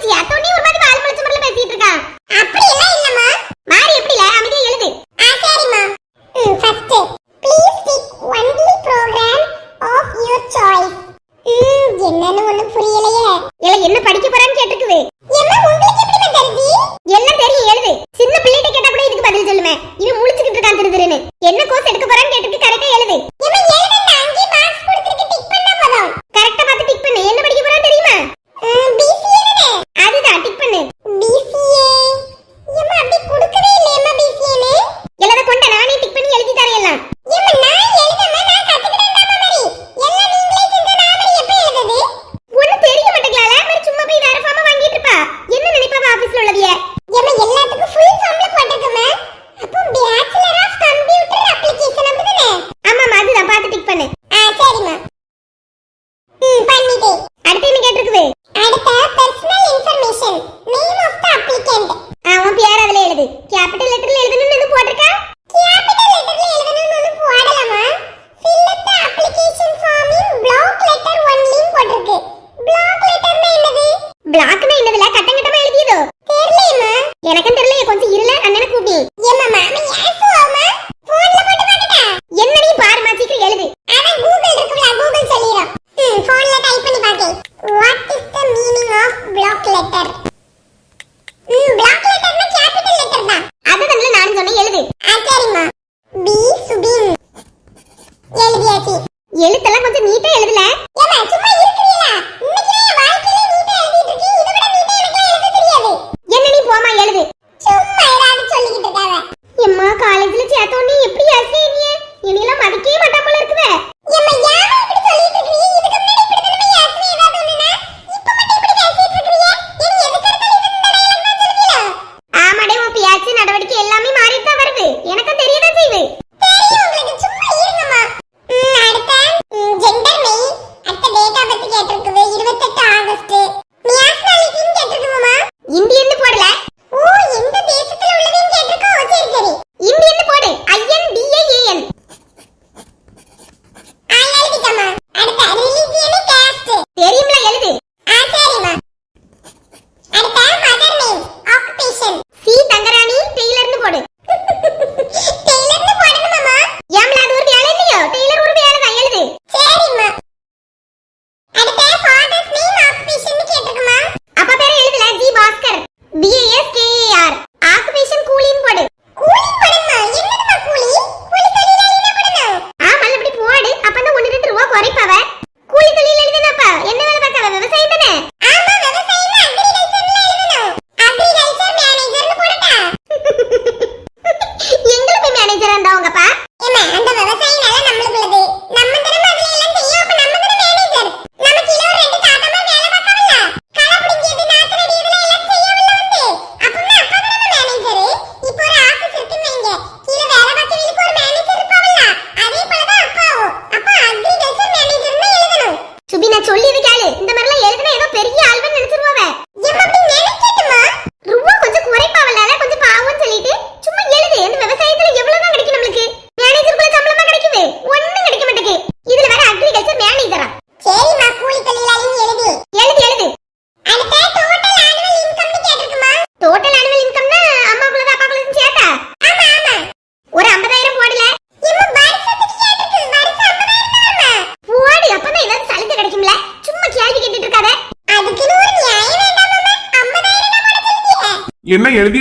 姐，都你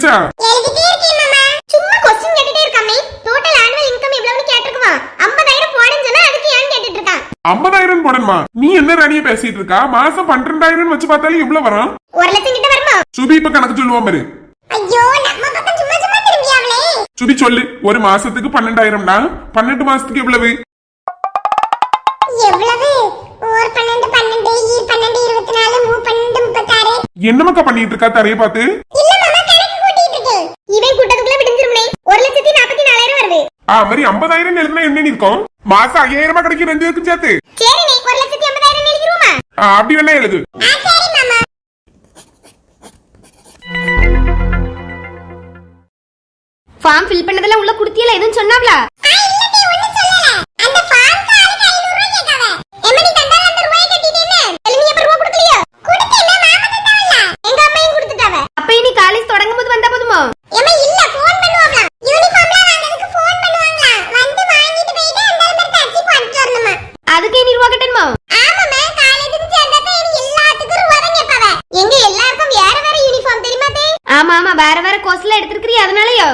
எழுதியாச்சா எழுதிட்டே இருக்கேன் மாமா. ஏன் கேட்டுட்டு இருக்கான் 50000 போடணுமா? நீ என்ன ராணியே பேசிட்டு இருக்கா? மாசம் 12000 வச்சு பார்த்தாலே எவ்வளவு வரும்? 1 லட்சம் கிட்ட வருமா? சுபி இப்ப கணக்கு சொல்லுவோம் பாரு. ஐயோ நம்ம பக்கம் சும்மா சும்மா திரும்பியாவளே சுபி சொல்லு ஒரு மாசத்துக்கு 12000னா 12 மாசத்துக்கு எவ்வளவு? எவ்வளவு? ஒரு 12 12 12 24 3 12 36 என்னமாக்கா பண்ணிட்டு இருக்கா தரைய பார்த்து? இல்ல மாமா கிடைச்சிருமே ஒரு லட்சத்தி நாற்பத்தி நாலாயிரம் வருது. ஆ மாதிரி ஐம்பதாயிரம் எழுதுனா என்ன இருக்கும்? மாசம் ஐயாயிரமா கிடைக்கும் ரெண்டு பேருக்கும் சேர்த்து. சரி நீ ஒரு லட்சத்தி ஐம்பதாயிரம் எழுதிருவோமா? அப்படி வேணா எழுது. ஃபார்ம் ஃபில் பண்ணதெல்லாம் உள்ள குடுத்தியல எதுவும் சொன்னாப்ல கோர்ஸ்ல எடுத்திருக்கிறியா அதனாலயோ?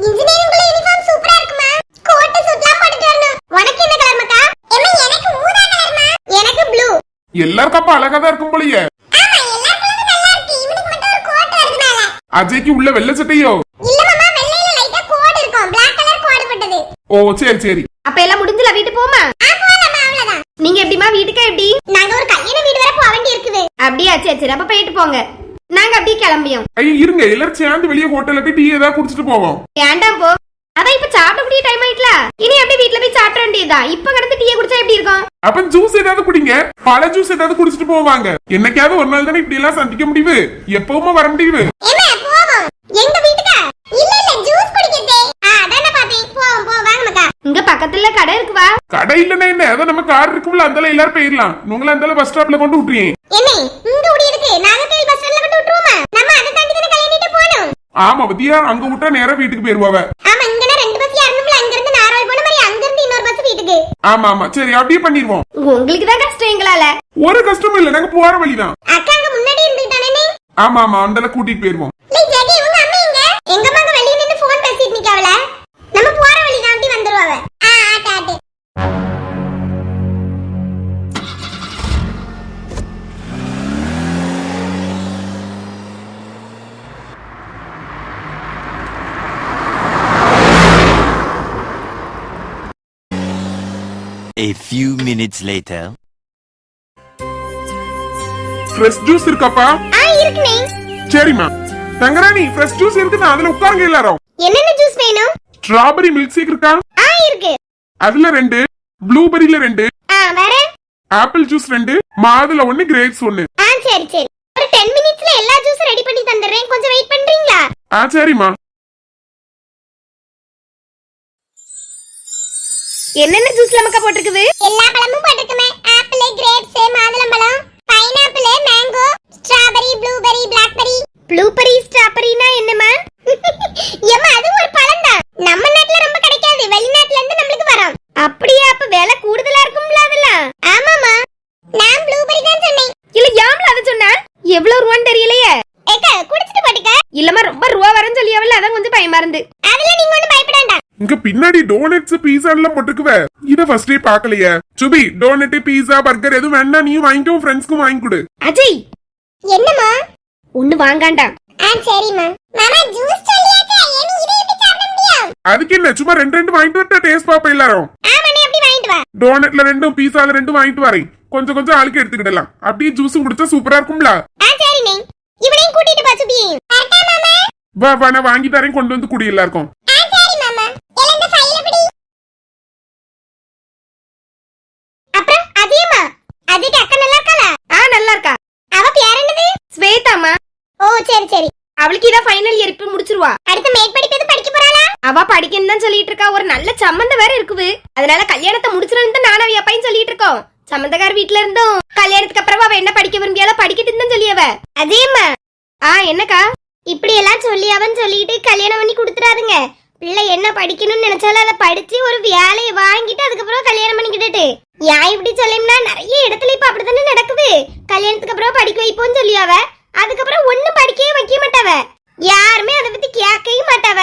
இன்ஜினியரிங் குள்ள யூனிஃபார்ம் சூப்பரா இருக்குமா? கோட் சூட்லாம் போட்டுட்டு வரணும். உனக்கு என்ன கலர் மக்கா? ஏமா எனக்கு ஊதா கலர்மா எனக்கு ப்ளூ எல்லாருக்கும் அப்ப அழகா தான் இருக்கும் போலயே. ஆமா எல்லா கலரும் நல்லா இருக்கு. இவனுக்கு மட்டும் ஒரு கோட் வருது மேல அஜய்க்கு உள்ள வெள்ளை சட்டையோ? இல்ல மாமா வெள்ளையில லைட்டா கோட் இருக்கும். Black கலர் கோட் போட்டது. ஓ சரி சரி. அப்ப எல்லாம் முடிஞ்சல வீட்டு போமா ஆ போலாமா அவ்வளவுதான். நீங்க எப்படிமா வீட்டுக்கா எப்படி? நாங்க ஒரு கல்யாண வீடு வரை போக வேண்டி இருக்குது அப்படியா சரி சரி. அப்ப போயிட்டு போங்க. நாங்க அப்படியே கிளம்பியோம். ஐயா இருங்க. எல்லாரும் சேர்ந்து வெளியே ஹோட்டல்ல போய் டீ ஏதாவது குடிச்சிட்டு போவோம். ஏன்டாம் போ. அதான் இப்ப சாப்பிடக்கூடிய டைம் ஆயிட்டல. இனி அப்படியே வீட்ல போய் சாப்பிட வேண்டியதுதான் இப்ப கடந்து டீயை குடிச்சா எப்படி இருக்கும்? அப்ப ஜூஸ் ஏதாவது குடிங்க. பழ ஜூஸ் ஏதாவது குடிச்சிட்டு போவாங்க. என்னைக்காவது ஒரு நாள் தானே இப்படி எல்லாம் சந்திக்க முடியுது எப்பவுமே வர முடியுது எங்க வீட்டுக்கா? இல்ல இல்ல ஜூஸ் குடிக்கிறதே. ஆ அதானே பாத்தேன் போவோம் போவோம். வாங்க மக்கா. இங்க பக்கத்துல கடை இருக்குவா? கடை இல்லைன்னா என்ன? அதான் நம்ம கார் இருக்கும்ல அந்தால எல்லாரும் போயிடலாம். உங்களை அந்தால பஸ் ஸ்டாப்ல கொண்டு விட்டுறீங்க என்ன இங்க ஓடியதுக்கு. நாகர்கோவில் பஸ் ஸ்டாண்ட்ல கொண்டு விட்டுருவோமா நம்ம அதை தாண்டி தானே கல்யாணிட்டு போகணும் ஆமா பத்தியா? அங்க விட்டா நேரா வீட்டுக்கு போயிருவாவ. ஆமா இங்கன்னா ரெண்டு பஸ் ஏறணும்ல அங்க இருந்து நாராயண போன மாதிரி அங்க இருந்து இன்னொரு பஸ் வீட்டுக்கு. ஆமா ஆமா. சரி அப்படியே பண்ணிடுவோம் உங்களுக்கு தான் கஷ்டம் எங்களால. ஒரு கஷ்டமும் இல்ல நாங்க போற வழிதான். அக்கா அங்க முன்னாடி இருந்துட்டானே ஆமா ஆமா அந்தால கூட்டிட்டு போயிருவோம். A few minutes later. Fresh juice இருக்காப்பா ஆ இருக்குனே சரிம்மா. தங்கராணி ஃப்ரெஷ் ஜூஸ் இருக்குது அதுல உட்காருங்க எல்லாரும். என்னென்ன ஜூஸ் வேணும்? ஸ்ட்ராபெரி மில்க் ஷேக் இருக்கா? ஆ இருக்கு. அதுல ரெண்டு ப்ளூபெரியில ரெண்டு ஆ வேற? ஆப்பிள் ஜூஸ் ரெண்டு மாதுளை ஒண்ணு கிரேப்ஸ் ஒண்ணு. ஆ சரி சரி. ஒரு 10 மினிட்ஸ்ல எல்லா ஜூஸும் ரெடி பண்ணி தந்துடுறேன். கொஞ்சம் வெயிட் பண்றீங்களா? ஆ சரிம்மா. என்னென்ன ஜூஸ்ல மக்கா போட்டிருக்குது? எல்லா பழமும் போட்டுக்குமே ஆப்பிள் கிரேப்ஸ் மாதுளம்பழம் pineapple mango strawberry blueberry blackberry blueberry ஸ்ட்ராபெரினா என்னமா ஏமா அது ஒரு பழம் தான். நம்ம நாட்டுல ரொம்ப கிடைக்காது. வெளிநாட்டுல இருந்து நம்மளுக்கு வரும். அப்படியே? அப்ப விலை கூடுதலா இருக்கும்ல அதெல்லாம்? ஆமாமா நான் ப்ளூபெரி தான் சொன்னேன். இல்ல யாம்ல அத சொன்ன எவ்வளவு ரூபான்னு தெரியலையே. ஏக்கா குடிச்சிட்டு போட்டுக்க. இல்லம்மா ரொம்ப ரூபா வரேன்னு சொல்லியாவில்ல அதான் கொஞ்சம் பயமா இருந்து. அதுல நீங்க இங்க பின்னாடி டோனட்ஸ் பீஸா எல்லாம் போட்டுக்குவ. இத ஃபர்ஸ்டே பாக்கலையே. சுபி டோனட் பீஸா பர்கர் எதுவும் வேணா நீயும் வாங்கிக்கோ ஃப்ரெண்ட்ஸ்க்கும் வாங்கி கொடு. அஜய் என்னம்மா? ஒண்ணு வாங்காண்டா. ஆ சரிம்மா. மாமா ஜூஸ் சொல்லியாச்சே? ஏனி இதை எப்படி சாப்பிட முடியும்? அதுக்கு என்ன சும்மா ரெண்டு ரெண்டு வாங்கிட்டு வரட்டா டேஸ்ட் பாப்ப எல்லாரும். ஆமாண்ணே அப்படி வாங்கிட்டு வா. டோனட்ல ரெண்டும் பீஸால ரெண்டும் வாங்கிட்டு வரேன். கொஞ்சம் கொஞ்சம் ஆளுக்கு எடுத்துக்கிடலாம். அப்படியே ஜூஸும் குடிச்சா சூப்பரா இருக்கும்ல. ஆ சரிண்ணே. இவனையும் கூட்டிட்டு பா சுபி. வா வா நான் வாங்கி தரேன் கொண்டு வந்து குடி எல்லாருக்கும் ஆ சரி மாமா எல்லாம் இந்த ஃபைல பிடி அப்புறம் அதிக்கு அக்கா நல்லா இருக்காளா? ஆ நல்லா இருக்கா. அவ பேர் என்னது? ஸ்வேதாமா ஓ சரி சரி. அவளுக்கு இதான் ஃபைனல் இயர் இப்ப முடிச்சிருவா. அடுத்து மேற்படிப்பு எதுவும் படிக்க போறாளா? அவ படிக்கணும் தான் சொல்லிட்டு இருக்கா. ஒரு நல்ல சம்மந்தம் வேற இருக்குது. அதனால கல்யாணத்தை முடிச்சிடணும் தான் நானும் அப்பையும் சொல்லிட்டு இருக்கோம். சம்மந்தக்கார வீட்ல இருந்தும் கல்யாணத்துக்கு அப்புறம் அவ என்ன படிக்க விரும்பியால படிக்கட்டுன்னு தான் சொல்லியவ அதியம்மா ஆ என்னக்கா? இப்படி எல்லாம் சொல்லி அவன் சொல்லிட்டு கல்யாணம் பண்ணி கொடுத்துறாருங்க பிள்ளை என்ன படிக்கணும்னு நினைச்சாலும் அதை படிச்சு ஒரு வேலையை வாங்கிட்டு அதுக்கப்புறம் கல்யாணம் பண்ணிக்கிட்டு ஏன் இப்படி சொல்லிம்னா நிறைய இடத்துல இப்ப அப்படித்தானே நடக்குது. கல்யாணத்துக்கு அப்புறம் படிக்க வைப்போம்னு சொல்லியாவ. அதுக்கப்புறம் ஒண்ணும் படிக்கவே வைக்க மாட்டாவ. யாருமே அதை பத்தி கேட்கவே மாட்டாவ.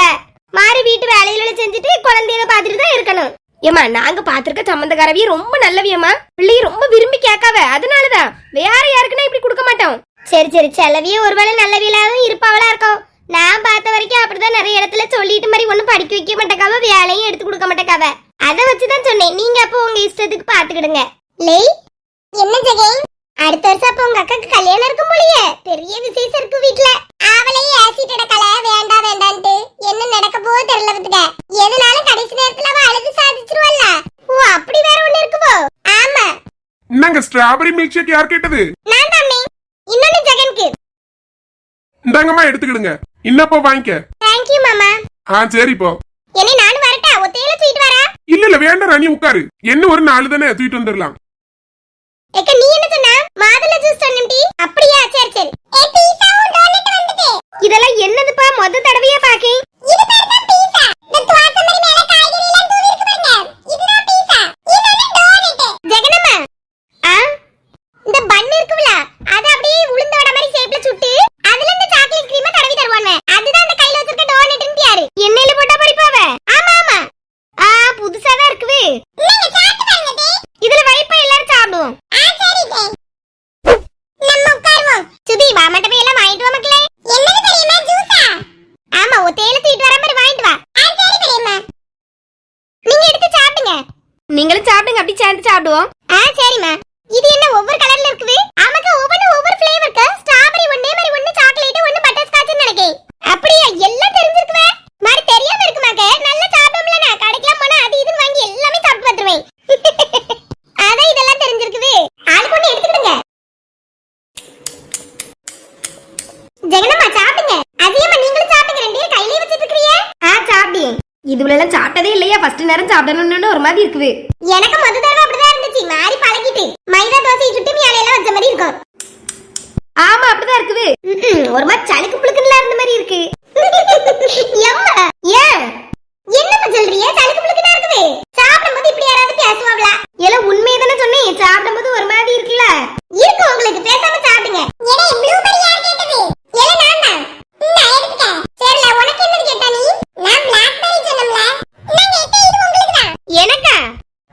மாறி வீட்டு வேலையில செஞ்சுட்டு குழந்தைய பார்த்துட்டு தான் இருக்கணும். ஏமா நாங்க பாத்திருக்க சம்மந்தக்காரவிய ரொம்ப நல்லவியம்மா. பிள்ளைய ரொம்ப விரும்பி கேட்காவ. அதனாலதான் வேற யாருக்குன்னா இப்படி கொடுக்க மாட்டோம். சரி சரி செலவியே ஒருவேளை நல்லவியலாவும் இருப்பாவளா இருக்கும் நான் பார்த்த வரைக்கும் அப்படிதான் நிறைய இடத்துல சொல்லிட்டு மாதிரி ஒண்ணும் படிக்க வைக்க மாட்டேக்காவ வேலையும் எடுத்து கொடுக்க மாட்டேக்காவ. அதை வச்சுதான் சொன்னேன். நீங்க அப்போ உங்க இஷ்டத்துக்கு பாத்துக்கிடுங்க லேய் என்ன ஜெகை? அடுத்த வருஷம் அப்போ உங்க அக்காக்கு கல்யாணம் இருக்கும் போலயே. பெரிய விசேஷம் இருக்கு வீட்ல. அவளையே ஆசிட் எடுக்கல வேண்டாம் வேண்டான்ட்டு. என்ன நடக்க போதோ தெரியல பத்துக்க எதுனாலும் கடைசி நேரத்துல அவ அழுது சாதிச்சிருவல்ல ஓ அப்படி வேற ஒண்ணு இருக்குமோ ஆமா. என்னங்க ஸ்ட்ராபெரி மில்க் ஷேக் யார் கேட்டது? நான் தானே. இன்னொன்னு ஜெகனுக்கு. இந்தாங்கம்மா எடுத்துக்கிடுங்க. இன்னப்போ வாங்கிக்க. தேங்க்யூ மாமா. ஆ சரி இப்போ என்னை நானும் வரட்டா? ஒத்தையில தூக்கிட்டு வரா? இல்ல இல்ல வேண்டாம் ராணி உட்காரு. என்ன ஒரு நாலு தானே தூக்கிட்டு வந்துடலாம். ஏக்க நீ என்ன சொன்ன? மாதுளை ஜூஸ் சொன்னி அப்படியா? சரி சரி. ஏ பீஸாவும் டோனட் வந்தது இதெல்லாம் என்னதுப்பா? முத தடவையா பாக்கேன். இது பேர் தான் பீஸா இந்த துவாச மாதிரி அதுதான் அந்த கையில வச்சிருக்க டோனட்னு பேரு எண்ணெயில போட்டா பறிப்பாவ? ஆமா ஆமா. ஆ புதுசா இருக்குவே. சாப்பிடு சாப்பிட்டதே இல்லையா? ஃபர்ஸ்ட் நேரம் சாப்பிடணும்னு ஒரு மாதிரி இருக்குது. எனக்கு முத தடவை அப்படிதான் இருந்துச்சு. மாறி பழகிட்டு. மைதா தோசை சுட்டு மியாலையெல்லாம் வச்ச மாதிரி இருக்கும் ஆமா அப்படிதான் இருக்குது ம்ம், ஒரு மாதிரி சலுக்கு புழுக்குலாம் இருந்த மாதிரி இருக்கு எம்மா ஏன் என்னம்மா சொல்றிய சலுக்கு புழுக்குனா இருக்குது சாப்பிடும்போது இப்படி யாராவது பேசுவாங்களா எல்லாம் உண்மையை தானே சொன்னேன் சாப்பிடும்போது ஒரு மாதிரி இருக்குல்ல இருக்கு உங்களுக்கு பேசாம சாப்பிடுங்க எடே ப்ளூபெரி யார் கேட்டது எல நான் தான் இந்த எடுத்துக்க சரில உனக்கு என்னது கேட்டா நீ நான் பிளாக்பெரி சொன்னம்ல நான் கேட்ட இது உங்களுக்கு தான் எனக்கா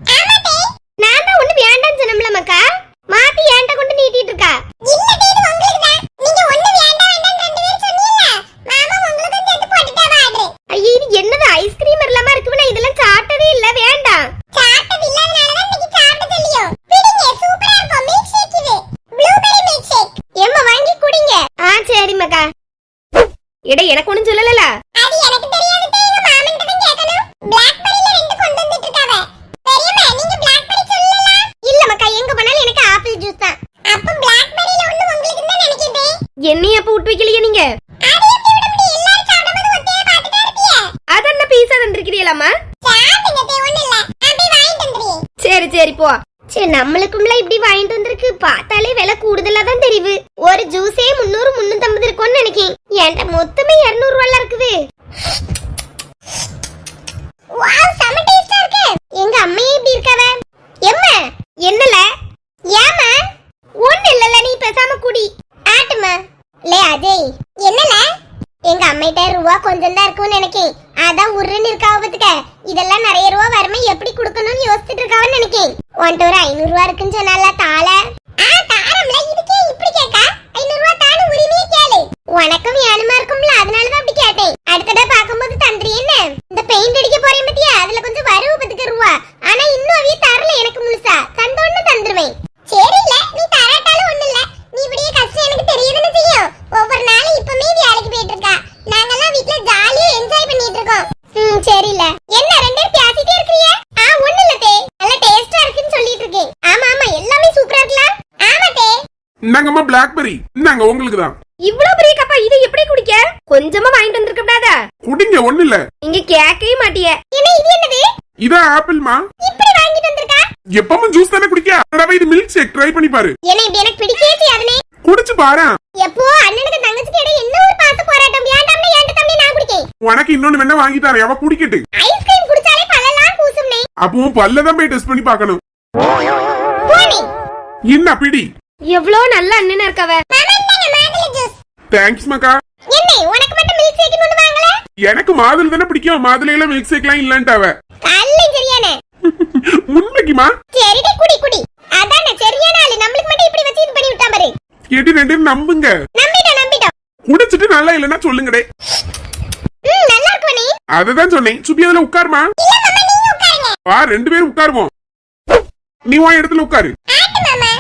ஆமாட்டே நான் தான் ஒண்ணு வேண்டாம்னு சொன்னோம்ல மக்கா மாத்தி ஏன்ட்ட கொண்டு நீட்டிட்டு இருக்கா இல்ல இது உங்களுக்கு தான் நீங்க ஒண்ணு வேண்டாம் வேண்டாம் ரெண்டு பேரும் சொன்னீங்கல மாமா உங்களுக்கும் சேர்த்து போட்டுட்டாவா ஆர்டர் ஐயோ இது என்னது ஐஸ்கிரீம் இல்லாம இருக்கு நான் இதெல்லாம் சாப்பிட்டதே இல்ல வேண்டாம் சாப்பிட்டது இல்லாதனால தான் இன்னைக்கு சாப்பிட சொல்லியோ பிடிங்க சூப்பரா இருக்கும் மில்க் ஷேக் இது ப்ளூபெரி மில்க் ஷேக் எம்மா வாங்கி குடிங்க ஆ சரி மக்கா இடை எனக்கு ஒண்ணும் சொல்லல அது எனக்கு தெரியாதுட்டே எங்க மாமன்ட்ட தான் கேட்கணும். பிளாக்பெரியில ரெண்டு கொண்டு வந்துட்டு இருக்காவ. பெரியம்மா நீங்க பிளாக்பெரி சொல்லல. இல்ல மக்கா எங்க போனாலும் எனக்கு ஆப்பிள் ஜூஸ் தான். அப்ப பிளாக்பெரியில ஒண்ணு உங்களுக்கு தான் நினைக்கிறேன் என்னைய அப்ப விட்டு வைக்கலையே நீங்க? அது எப்படி விட முடியும்? எல்லாரும் சாப்பிடும்போது ஒத்தையா பார்த்துட்டா இருப்பியே. அது என்ன பீஸா தந்திருக்கிறீங்களாமா சரி சரி போ. சரி நம்மளுக்கும்ல இப்படி வாங்கிட்டு வந்திருக்கு. பார்த்தாலே விலை கூடுதலா தான் தெரியுது. ஒரு ஜூஸே முந்நூறு முன்னூத்தம்பது இருக்கும்னு நினைக்கிறேன் என்கிட்ட மொத்தமே இருநூறு ரூபாய் இருக்குது வாவ் செம டேஸ்டா இருக்கு எங்க அம்மையே இப்படி இருக்காவ எம்மா என்னல ஏமா ஒண்ணு இல்லல நீ பேசாம குடி ஆட்டுமா லே அஜய் என்னல எங்க அம்மைகிட்ட ரூபா கொஞ்சம் தான் இருக்கும்னு நினைக்கேன் அதான் உருன்னு இருக்காவ பத்துக்க இதெல்லாம் நிறைய ரூபா வருமே எப்படி கொடுக்கணும்னு யோசிச்சுட்டு இருக்காவன்னு நினைக்கேன் உன்கிட்ட ஒரு ஐநூறு ரூபா இருக்குன்னு சொன்னால தாள ஆ தாரம்ல இதுக்கே இப்படி கேக்கா ஐநூறு ரூபா தானு உரிமையே கேளு உனக்கும் ஏழுமா இருக்கும்ல அதனால தான் அப்படி கேட்டேன் அடுத்த தடவை பார்க்கும்போது தந்துரு என்ன இந்த பெயிண்ட் அடிக்க போறேன் பத்தியா அதுல கொஞ்சம் வரவு பத்துக்க ரூபா ஆனா இன்னும் அவைய தரல எனக்கு முழுசா தந்தோன்னு தந்துருவேன் சரி இல்ல நீ தராட்டாலும் ஒண்ணு இல்ல நீ இப்படியே கஷ்டம் எனக்கு தெரியுதுன்னு செய்யும் ஒவ்வொரு நாளும் இப்பமே வேலைக்கு போயிட்டு இருக்கா நாங்கெல்லாம் வீட்ல ஜாலியா என்ஜாய் பண்ணிட்டு இருக்கோம் ம் சரில என்ன ரெண்டு பேரும் பேசிட்டே இருக்கீங்க ஆ ஒண்ணு இல்ல தே நல்ல டேஸ்டா இருக்குன்னு சொல்லிட்டு இருக்கேன் ஆமா ஆமா எல்லாமே சூப்பரா இருக்கலாம் ஆமா தே இந்தாங்கம்மா இந்தாங்க உங்களுக்கு தான். இவ்வளவு பெரிய கப்பா இது எப்படி குடிக்க? கொஞ்சமா வாங்கிட்டு வந்திருக்க கூடாதா? குடிங்க ஒண்ணு இல்ல நீங்க கேட்கவே மாட்டிய. என்ன இது என்னது? ஆப்பிள்மா இப்படி வாங்கிட்டு வந்திருக்கா? எப்பவும் ஜூஸ் தானே குடிக்க? இது மில்க் ஷேக் ட்ரை பண்ணி பாரு. என்ன இப்படி எனக்கு பிடிக்கவே செய்யாதுனே. குடிச்சு பாரு எப்போ அண்ணனுக்கு தங்கச்சிக்கு இடையே என்ன ஒரு பாச போராட்டம்? ஏன்டாம்ல ஏன்ட்ட தம்பி நான் குடிக்கேன். உனக்கு இன்னொன்னு வேணா வாங்கி தரேன் அவ குடிக்கட்டு. ஐஸ்கிரீம் குடிச்சாலே பல்லெல்லாம் கூசும்னே. அப்பவும் பல்லதான் போய் டெஸ்ட் பண்ணி பார்க்கணும். போனே. என்ன பிடி. எவ்வளவு நல்ல அண்ணனா இருக்கவ மாமா இந்தாங்க மாதுளை ஜூஸ் தேங்க்ஸ் மக்கா என்ன? உனக்கு மட்டும் மில்க் ஷேக் ஒண்ணு வாங்கல? எனக்கு மாதுளை தானே பிடிக்கும். மாதுளையில மில்க் ஷேக்லாம் இல்லன்ட்டாவ. கல்லும் சரியானே. உண்மைக்குமா? சரிடி குடி குடி. அதானே சரியான ஆளு. நம்மளுக்கு மட்டும் இப்படி வச்சு இது பண்ணி விட்டா பாரு. எட்டு ரெண்டு நம்புங்க. நம்பிட்டோம் நம்பிட்டோம். குடிச்சிட்டு நல்லா இல்லைன்னா சொல்லுங்கடே. ம் நல்லா இருக்கும் நீ. அததான் சொன்னேன். சுபி அதுல உட்காருமா? இல்ல மாமா நீங்க உட்காருங்க. வா ரெண்டு பேரும் உட்காருவோம். நீ உன் இடத்துல உட்காரு. ஆட்டு மாமா.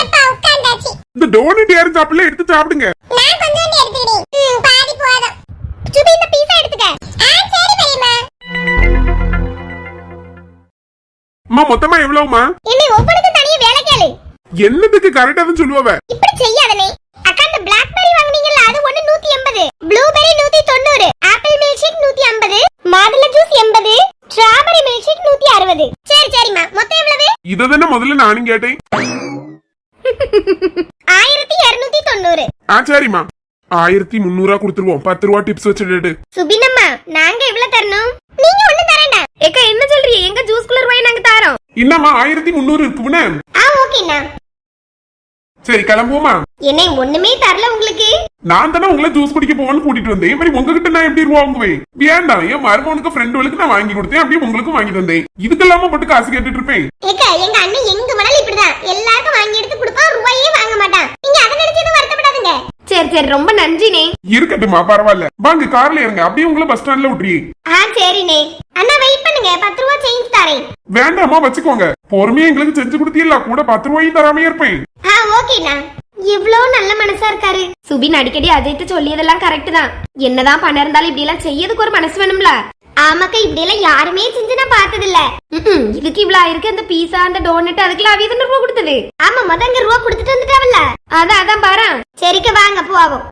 எப்பா உட்கார்ந்தாச்சு. இந்த டோனட் யாரும் சாப்பிடல எடுத்து சாப்பிடுங்க. நான் கொஞ்சோண்டு எடுத்துக்கிறேன் பாதி போதும். சுபி இந்த பீஸா எடுத்துக்க. ஆ சரி பெரியம்மா. அம்மா மொத்தமா எவ்வளவுமா என்னை ஒவ்வொருக்கும் தனியா வேலை கேளு. என்னதுக்கு கரெக்டா தான் சொல்லுவவ இப்படி செய்யாதனே. அக்கா இந்த பிளாக்பெரி வாங்குனீங்கல்ல அது ஒண்ணு நூத்தி எண்பது. ப்ளூபெரி நூத்தி தொண்ணூறு. ஆப்பிள் மில்க் ஷேக் நூத்தி ஐம்பது. மாதுளை ஜூஸ் எண்பது. ஸ்ட்ராபெரி மில்க் ஷேக் நூத்தி அறுபது. சரி சரிம்மா. மொத்தம் எவ்வளவு? இதை தானே முதல்ல நானும் கேட்டேன். ஆயிரத்தி இருநூத்தி தொண்ணூறு. ஆ சரிம்மா. ஆயிரத்தி முந்நூறா கொடுத்துருவோம். பத்து ரூபா டிப்ஸ் வச்சுட்டு சுபினம்மா நாங்க எவ்வளவு தரணும்? நீங்க ஒண்ணு தரேன்டா ஏக்கா என்ன சொல்றீங்க எங்க ஜூஸ் குலர் வாங்கி நாங்க தாரோம்? என்னம்மா ஆயிரத்தி முந்நூறு இருக்குன்னு ஆ ஓகேண்ணா. சரி கிளம்புவோமா? என்ன ஒண்ணுமே தரல உங்களுக்கு. நான் தானே உங்களை ஜூஸ் குடிக்க போவேன்னு கூட்டிட்டு வந்தேன். மாதிரி உங்ககிட்ட நான் எப்படி வாங்குவேன் வேண்டாம் என் மருமகனுக்கு ஃப்ரெண்டுகளுக்கு நான் வாங்கி கொடுத்தேன். அப்படியே உங்களுக்கும் வாங்கி தந்தேன். இதுக்கெல்லாம மட்டும் காசு கேட்டுட்டு இருப்பேன். ஏக்கா எங்க அண்ணன் எங்க வேணாலும் இப்படிதான். எல்லாருக்கும் வாங்கி எடுத்து கொடுப்பான் ரூபாயே வாங்க மாட்டான். நீங்க அதை நினைச்சு எதுவும் வருத்தப்படாதுங்க. சரி சரி ரொம்ப நன்றினே இருக்கட்டுமா பரவாயில்ல. வாங்க கார்ல இருங்க அப்படியே உங்களை பஸ் ஸ்டாண்ட்ல விட்டுறி ஆ சரிண்ணே அண்ணா வெயிட் பண்ணுங்க பத்து தரேன் வேண்டாமா வச்சுக்கோங்க. பொறுமையா எங்களுக்கு செஞ்சு கொடுத்தீங்களா? கூட பத்து ரூபாயும் தராமே இருப்பேன். ஆ ஓகேண்ணா. எவ்வளோ நல்ல மனசா இருக்காரு. சுபின் அடிக்கடி அஜய்ட்டு சொல்லியதெல்லாம் கரெக்ட் தான். என்னதான் பண்ண இருந்தாலும் இப்படி எல்லாம் செய்யறதுக்கு ஒரு மனசு வேணும்ல? ஆமாக்கா இப்படி எல்லாம் யாருமே செஞ்சு நான் பார்த்தது இல்ல ம்ம். இதுக்கு இவ்வளவு ஆயிருக்கு? அந்த பீஸா அந்த டோனட் அதுக்கெல்லாம் அவிய ரூபா கொடுத்தது? ஆமா முதங்க ரூபா கொடுத்துட்டு வந்துட்டாவல்ல. அதான் அதான் பாரு சரிக்கா வாங்க போவோம்.